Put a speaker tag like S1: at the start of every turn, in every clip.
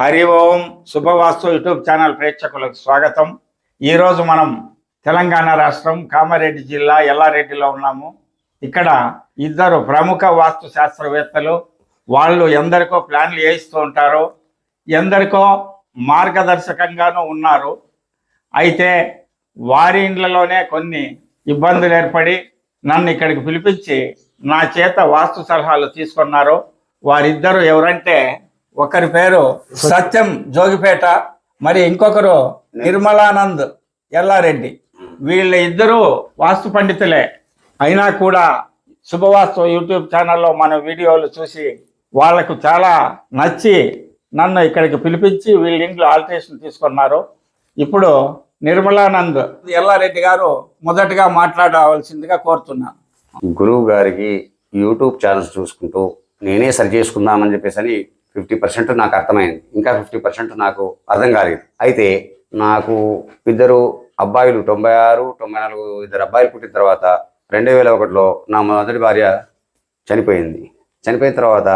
S1: Hari Om శుభవాస్తు YouTube channel ప్రేక్షకులకు స్వాగతం. ఈరోజు మనం తెలంగాణ రాష్ట్రం కామారెడ్డి జిల్లా ఎల్లారెడ్డిలో ఉన్నాము. ఇక్కడ ఇద్దరు ప్రముఖ వాస్తు శాస్త్రవేత్తలు వాళ్ళు ఎందరికో ప్లాన్లు వేయిస్తూ ఉంటారు. ఎందరికో మార్గదర్శకంగానూ ఉన్నారు. అయితే వారి ఇండ్లలోనే కొన్ని ఇబ్బందులు ఏర్పడి నన్ను ఇక్కడికి పిలిపించి నా చేత వాస్తు సలహాలు తీసుకున్నారు. వారిద్దరు ఎవరంటే ఒకరి పేరు సత్యం జోగిపేట మరి ఇంకొకరు నిర్మలానంద్ ఎల్లారెడ్డి. వీళ్ళ ఇద్దరూ వాస్తు పండితులే. అయినా కూడా శుభవాస్తు యూట్యూబ్ ఛానల్లో మన వీడియోలు చూసి వాళ్ళకు చాలా నచ్చి నన్ను ఇక్కడికి పిలిపించి వీళ్ళ ఇంట్లో ఆల్టరేషన్ తీసుకున్నారు. ఇప్పుడు నిర్మలానంద్ ఎల్లారెడ్డి గారు మొదటగా మాట్లాడవలసిందిగా కోరుతున్నాను.
S2: గురువు గారికి యూట్యూబ్ ఛానల్స్ చూసుకుంటూ నేనే సరి చేసుకుందామని చెప్పేసి అని ఫిఫ్టీ పర్సెంట్ నాకు అర్థమైంది. ఇంకా ఫిఫ్టీ పర్సెంట్ నాకు అర్థం కాలేదు. అయితే నాకు ఇద్దరు అబ్బాయిలు తొంభై ఆరు తొంభై నాలుగు ఇద్దరు అబ్బాయిలు పుట్టిన తర్వాత రెండు వేల ఒకటిలో నా మొదటి భార్య చనిపోయింది. చనిపోయిన తర్వాత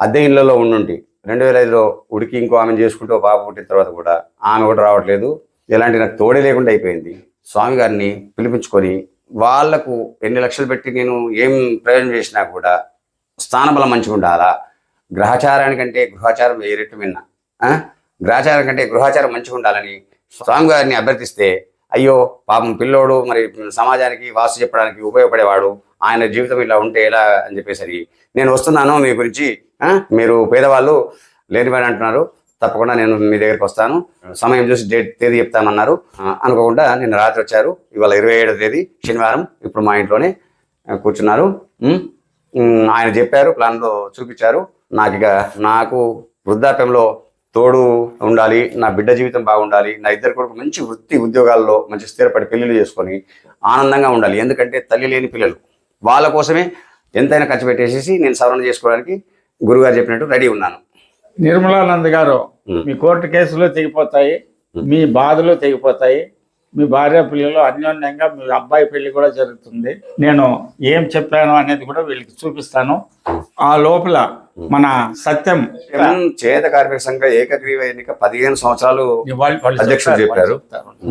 S2: అద్దె ఇళ్ళలో ఉండుండి రెండు వేల ఐదులో ఉడికి ఇంకో ఆమెను చేసుకుంటూ పాప పుట్టిన తర్వాత కూడా ఆమె కూడా రావట్లేదు. ఎలాంటి నాకు తోడే లేకుండా అయిపోయింది. స్వామి గారిని పిలిపించుకొని వాళ్ళకు ఎన్ని లక్షలు పెట్టి నేను ఏం ప్రయోజనం చేసినా కూడా స్థానబలం మంచిగా ఉండాలా గ్రహచారానికంటే గృహాచారం వెయ్యి రెట్లు మిన్న? గ్రహచారం కంటే గృహాచారం మంచిగా ఉండాలని స్వామి గారిని అభ్యర్థిస్తే అయ్యో పాపం పిల్లోడు మరి సమాజానికి వాసు చెప్పడానికి ఉపయోగపడేవాడు ఆయన జీవితం ఇలా ఉంటే ఎలా అని చెప్పేసరి నేను వస్తున్నాను మీ గురించి మీరు పేదవాళ్ళు లేనివాడు అంటున్నారు తప్పకుండా నేను మీ దగ్గరికి వస్తాను సమయం చూసి డేట్ తేదీ చెప్తామన్నారు అనుకోకుండా నిన్న రాత్రి వచ్చారు ఇవాళ ఇరవై ఏడో తేదీ శనివారం ఇప్పుడు మా ఇంట్లోనే కూర్చున్నారు. ఆయన చెప్పారు ప్లాన్లో చూపించారు. నాకు ఇక నాకు వృద్ధాప్యంలో తోడు ఉండాలి నా బిడ్డ జీవితం బాగుండాలి నా ఇద్దరు కొడుకు మంచి వృత్తి ఉద్యోగాల్లో మంచి స్థిరపడి పెళ్ళిళ్ళు చేసుకొని ఆనందంగా ఉండాలి. ఎందుకంటే తల్లి లేని పిల్లలు. వాళ్ళ కోసమే ఎంతైనా ఖర్చు పెట్టేసేసి నేను సవరణ చేసుకోవడానికి గురుగారు చెప్పినట్టు రెడీ ఉన్నాను.
S1: నిర్మలానంద్ గారు. మీ కోర్టు కేసులు తెగిపోతాయి మీ బాధలు తెగిపోతాయి మీ భార్య పిల్లలు అన్యోన్యంగా మీ అబ్బాయి పెళ్ళి కూడా జరుగుతుంది. నేను ఏం చెప్పాను అనేది కూడా వీళ్ళకి చూపిస్తాను. ఆ లోపల మన సత్యం.
S2: చేత కార్మిక సంఘ ఏకగ్రీవ ఎన్నిక పదిహేను సంవత్సరాలు అధ్యక్షులు చెప్పారు.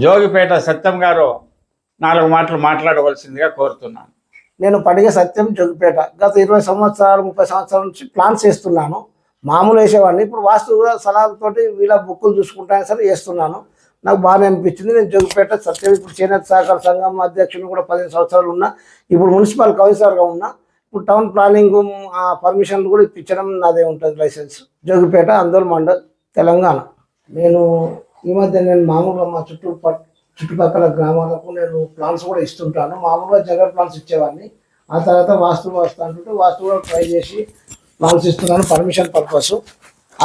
S1: జోగిపేట సత్యం గారు నాలుగు మాటలు మాట్లాడవలసిందిగా కోరుతున్నాను.
S3: నేను పడిగే సత్యం జోగిపేట గత ఇరవై సంవత్సరాలు ముప్పై సంవత్సరాల నుంచి ప్లాన్స్ వేస్తున్నాను మామూలు వేసేవాడిని. ఇప్పుడు వాస్తు సలహాలతోటి వీళ్ళ బుక్కులు చూసుకుంటాను సరే వేస్తున్నాను నాకు బాగానే అనిపించింది. నేను జోగిపేట సత్యం ఇప్పుడు చేనేత సహకార సంఘం అధ్యక్షుని కూడా పదిహేను సంవత్సరాలు ఉన్నా. ఇప్పుడు మున్సిపల్ కౌన్సిలర్గా ఉన్నా. ఇప్పుడు టౌన్ ప్లానింగ్ పర్మిషన్లు కూడా ఇప్పించడం నాదే ఉంటుంది లైసెన్స్. జోగిపేట అందరు మండల్ తెలంగాణ. నేను ఈ మధ్య నేను మామూలుగా మా చుట్టూ చుట్టుపక్కల గ్రామాలకు నేను ప్లాన్స్ కూడా ఇస్తుంటాను. మామూలుగా జనరల్ ప్లాన్స్ ఇచ్చేవాడిని. ఆ తర్వాత వాస్తు వాస్తు అంటుంటే వాస్తు కూడా ట్రై చేసి ప్లాన్స్ ఇస్తున్నాను పర్మిషన్ పర్పస్.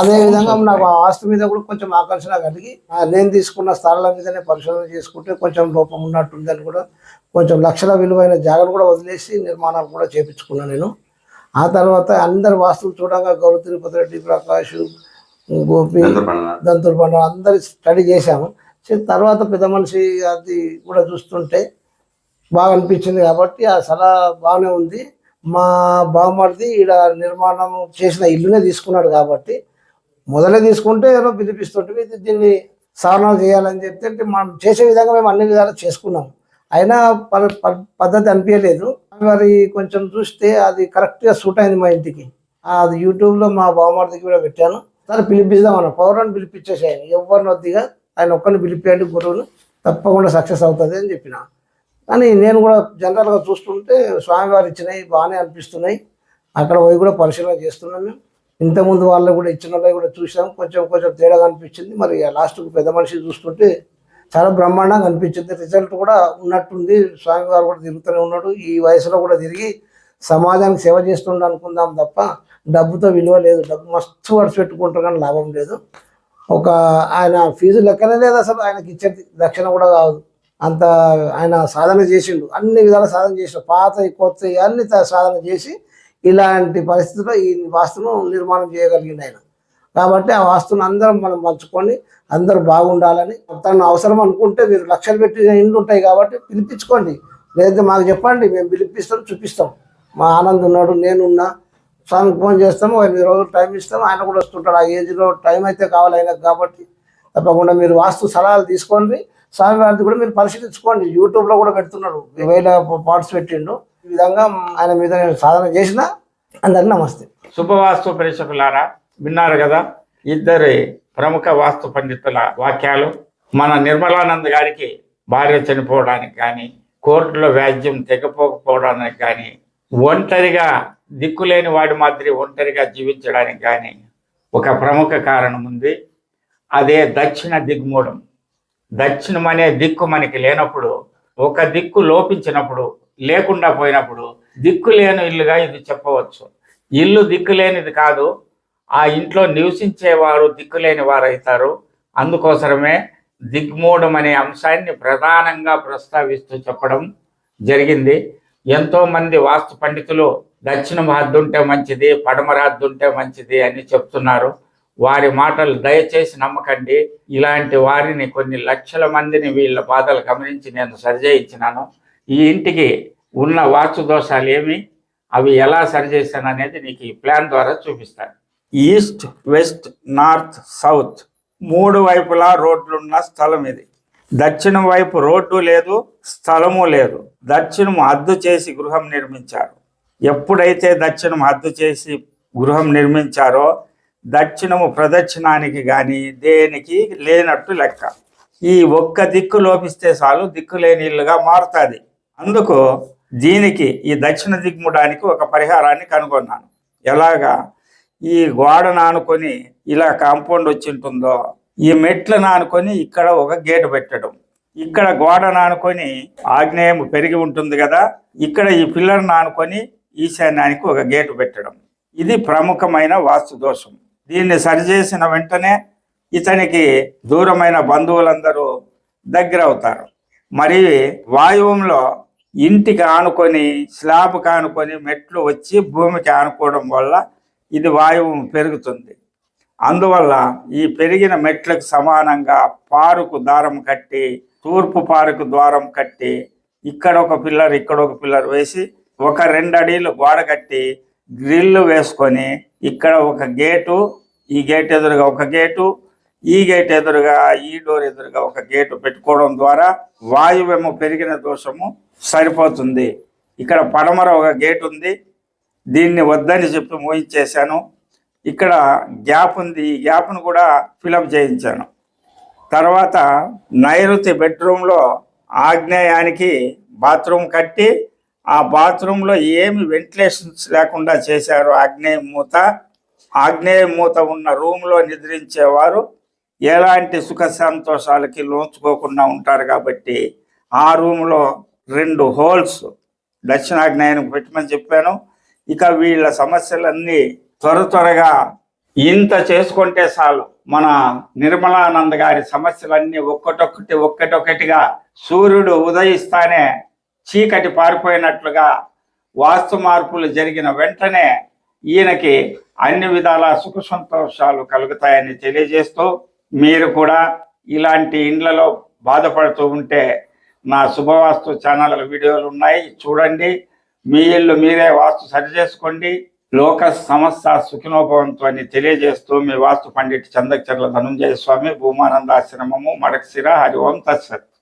S3: అదేవిధంగా నాకు ఆ వాస్తు మీద కూడా కొంచెం ఆకర్షణ కలిగి నేను తీసుకున్న స్థలాల మీదనే పరిశోధన చేసుకుంటే కొంచెం లోపం ఉన్నట్టుందని కూడా కొంచెం లక్షల విలువైన జాగాను కూడా వదిలేసి నిర్మాణాలు కూడా చేపించుకున్నాను నేను. ఆ తర్వాత అందరు వాస్తువులు చూడగా గౌరవ తిరుపతి రెడ్డి ప్రకాష్ గోపి దంతులు పండుగ అందరు స్టడీ చేశాము. తర్వాత పెద్ద మనిషి అది కూడా చూస్తుంటే బాగా అనిపించింది కాబట్టి ఆ సలహా బాగానే ఉంది. మా బావమరిది ఈడ నిర్మాణం చేసిన ఇల్లునే తీసుకున్నాడు కాబట్టి మొదలే తీసుకుంటే ఏదో పిలిపిస్తుంటే దీన్ని సవరణ చేయాలని చెప్తే మనం చేసే విధంగా మేము అన్ని విధాలు చేసుకున్నాం అయినా ప- పద్ధతి అనిపించలేదు. మరి కొంచెం చూస్తే అది కరెక్ట్గా సూట్ అయింది మా ఇంటికి. అది యూట్యూబ్లో మా బావమరిదికి కూడా పెట్టాను. సరే పిలిపిద్దాం అన్న పౌరాన్ని పిలిపించేసాను ఎవరిని వద్దిగా ఆయన ఒక్కరిని పిలిపియండి గురువును తప్పకుండా సక్సెస్ అవుతుంది అని చెప్పిన. కానీ నేను కూడా జనరల్గా చూస్తుంటే స్వామివారు ఇచ్చినాయి బాగానే అనిపిస్తున్నాయి. అక్కడ పోయి కూడా పరిశీలన చేస్తున్నాం మేము. ఇంతకుముందు వాళ్ళు కూడా ఇచ్చిన వాళ్ళు కూడా చూసాం కొంచెం కొంచెం తేడాగా అనిపించింది. మరి లాస్ట్కు పెద్ద మనిషి చూస్తుంటే చాలా బ్రహ్మాండంగా అనిపించింది. రిజల్ట్ కూడా ఉన్నట్టుంది. స్వామివారు కూడా తిరుగుతూనే ఉన్నాడు. ఈ వయసులో కూడా తిరిగి సమాజానికి సేవ చేస్తుండ అనుకుందాం తప్ప డబ్బుతో విలువ లేదు. డబ్బు మస్తు ఖర్చు పెట్టుకుంటారు కానీ లాభం లేదు. ఒక ఆయన ఫీజు లెక్కనే లేదు అసలు. ఆయనకి ఇచ్చేది దక్షిణ కూడా కాదు. అంత ఆయన సాధన చేసిండు. అన్ని విధాల సాధన చేసిండు. పాత కొత్త అన్ని త- సాధన చేసి ఇలాంటి పరిస్థితిలో ఈ వాస్తును నిర్మాణం చేయగలిగింది ఆయన. కాబట్టి ఆ వాస్తుని అందరం మనం పంచుకొని అందరూ బాగుండాలని తను అవసరం అనుకుంటే మీరు లక్షలు పెట్టి ఇండ్లు ఉంటాయి కాబట్టి పిలిపించుకోండి. లేదంటే మాకు చెప్పండి మేము పిలిపిస్తాం చూపిస్తాం. మా ఆనంద్ ఉన్నాడు నేనున్నా స్వామికి ఫోన్ చేస్తాము ఎనిమిది రోజులు టైం ఇస్తాము ఆయన కూడా వస్తుంటాడు. ఆ ఏజ్లో టైం అయితే కావాలి ఆయనకు కాబట్టి తప్పకుండా మీరు వాస్తు సలహాలు తీసుకోండి. స్వామివారిది కూడా మీరు పరిశీలించుకోండి. యూట్యూబ్లో కూడా పెడుతున్నాడు వేల పార్ట్స్ పెట్టిండు. ఈ విధంగా ఆయన మీద నేను సాధన చేసిన అందరికి నమస్తే.
S1: శుభవాస్తు ప్రేక్షకులారా విన్నారు కదా ఇద్దరి ప్రముఖ వాస్తు పండితుల వాక్యాలు. మన నిర్మలానంద్ గారికి భార్య చనిపోవడానికి కానీ కోర్టులో వ్యాజ్యం తెగపోకపోవడానికి కానీ ఒంటరిగా దిక్కులేని వాడి మాదిరి ఒంటరిగా జీవించడానికి కానీ ఒక ప్రముఖ కారణం ఉంది. అదే దక్షిణ దిగ్మూలం. దక్షిణం అనే దిక్కు మనకి లేనప్పుడు ఒక దిక్కు లోపించినప్పుడు లేకుండా పోయినప్పుడు దిక్కు లేని ఇల్లుగా ఇది చెప్పవచ్చు. ఇల్లు దిక్కు లేనిది కాదు. ఆ ఇంట్లో నివసించేవారు దిక్కులేని వారు అవుతారు అందుకోసమే దిగ్మూఢం అనే అంశాన్ని ప్రధానంగా ప్రస్తావిస్తూ చెప్పడం జరిగింది. ఎంతోమంది వాస్తు పండితులు దక్షిణం హద్దుంటే మంచిది పడమర హద్దుంటే మంచిది అని చెప్తున్నారు. వారి మాటలు దయచేసి నమ్మకండి. ఇలాంటి వారిని కొన్ని లక్షల మందిని వీళ్ళ బాధలు గమనించి నేను సరిచేయించినాను. ఈ ఇంటికి ఉన్న వాస్తు దోషాలు ఏమి? అవి ఎలా సరిచేశాను అనేది నీకు ఈ ప్లాన్ ద్వారా చూపిస్తాను. ఈస్ట్ వెస్ట్ నార్త్ సౌత్ మూడు వైపులా రోడ్లున్న స్థలం ఇది. దక్షిణం వైపు రోడ్డు లేదు స్థలము లేదు. దక్షిణం అద్దు చేసి గృహం నిర్మించారు. ఎప్పుడైతే దక్షిణం అద్దు చేసి గృహం నిర్మించారో దక్షిణము ప్రదక్షిణానికి కానీ దేనికి లేనట్టు లెక్క. ఈ ఒక్క దిక్కు లోపిస్తే చాలు దిక్కు లేని ఇల్లుగా మారుతుంది. అందుకు దీనికి ఈ దక్షిణ దిగ్ముడానికి ఒక పరిహారాన్ని కనుగొన్నాను. ఎలాగా? ఈ గోడను ఆనుకొని ఇలా కాంపౌండ్ వచ్చి ఉంటుందో ఈ మెట్లను ఆనుకొని ఇక్కడ ఒక గేటు పెట్టడం. ఇక్కడ గోడను ఆనుకొని ఆగ్నేయం పెరిగి ఉంటుంది కదా ఇక్కడ ఈ పిల్లర్ను ఆనుకొని ఈశాన్యానికి ఒక గేటు పెట్టడం. ఇది ప్రముఖమైన వాస్తు దోషం. దీన్ని సరిచేసిన వెంటనే ఇతనికి దూరమైన బంధువులందరూ దగ్గర అవుతారు మరి వాయువంలో ఇంటికి ఆనుకొని స్లాబ్కి ఆనుకొని మెట్లు వచ్చి భూమికి ఆనుకోవడం వల్ల ఇది వాయువు పెరుగుతుంది. అందువల్ల ఈ పెరిగిన మెట్లకు సమానంగా పారుకు దారం కట్టి తూర్పు పారుకు ద్వారం కట్టి ఇక్కడ ఒక పిల్లర్ ఇక్కడ ఒక పిల్లర్ వేసి ఒక రెండు అడీలు గోడ కట్టి గ్రిల్లు వేసుకొని ఇక్కడ ఒక గేటు ఈ గేట్ ఎదురుగా ఒక గేటు ఈ గేట్ ఎదురుగా ఈ డోర్ ఎదురుగా ఒక గేటు పెట్టుకోవడం ద్వారా వాయువేమో పెరిగిన దోషము సరిపోతుంది. ఇక్కడ పడమర ఒక గేట్ ఉంది. దీన్ని వద్దని చెప్పి మోయించేశాను ఇక్కడ గ్యాప్ ఉంది. ఈ గ్యాప్ను కూడా ఫిలప్ చేయించాను. తర్వాత నైరుతి బెడ్రూమ్లో ఆగ్నేయానికి బాత్రూమ్ కట్టి ఆ బాత్రూంలో ఏమి వెంటిలేషన్స్ లేకుండా చేశారు ఆగ్నేయ మూత? ఆగ్నేయ మూత ఉన్న రూమ్లో నిద్రించేవారు ఎలాంటి సుఖ సంతోషాలకి లోంచుకోకుండా ఉంటారు కాబట్టి ఆ రూమ్లో రెండు హోల్స్ దక్షిణాగ్నేయానికి పెట్టమని చెప్పాను. ఇక వీళ్ళ సమస్యలన్నీ త్వర త్వరగా ఇంత చేసుకుంటే చాలు. మన నిర్మలానంద గారి సమస్యలన్నీ ఒక్కటొక్కటి ఒక్కటొక్కటిగా సూర్యుడు ఉదయిస్తానే చీకటి పారిపోయినట్లుగా వాస్తు మార్పులు జరిగిన వెంటనే ఈయనకి అన్ని విధాల సుఖ సంతోషాలు కలుగుతాయని తెలియజేస్తూ మీరు కూడా ఇలాంటి ఇండ్లలో బాధపడుతూ ఉంటే నా శుభవాస్తు ఛానల్ వీడియోలు ఉన్నాయి. చూడండి. మీ ఇల్లు మీరే వాస్తు సరి చేసుకోండి. లోక సమస్య సుఖినోభవంతో అని తెలియజేస్తూ మీ వాస్తు పండిట్ చందచర్ల ధనుంజయ స్వామి భూమానందాశ్రమము మడక్సిర. హరి ఓం తత్సత్.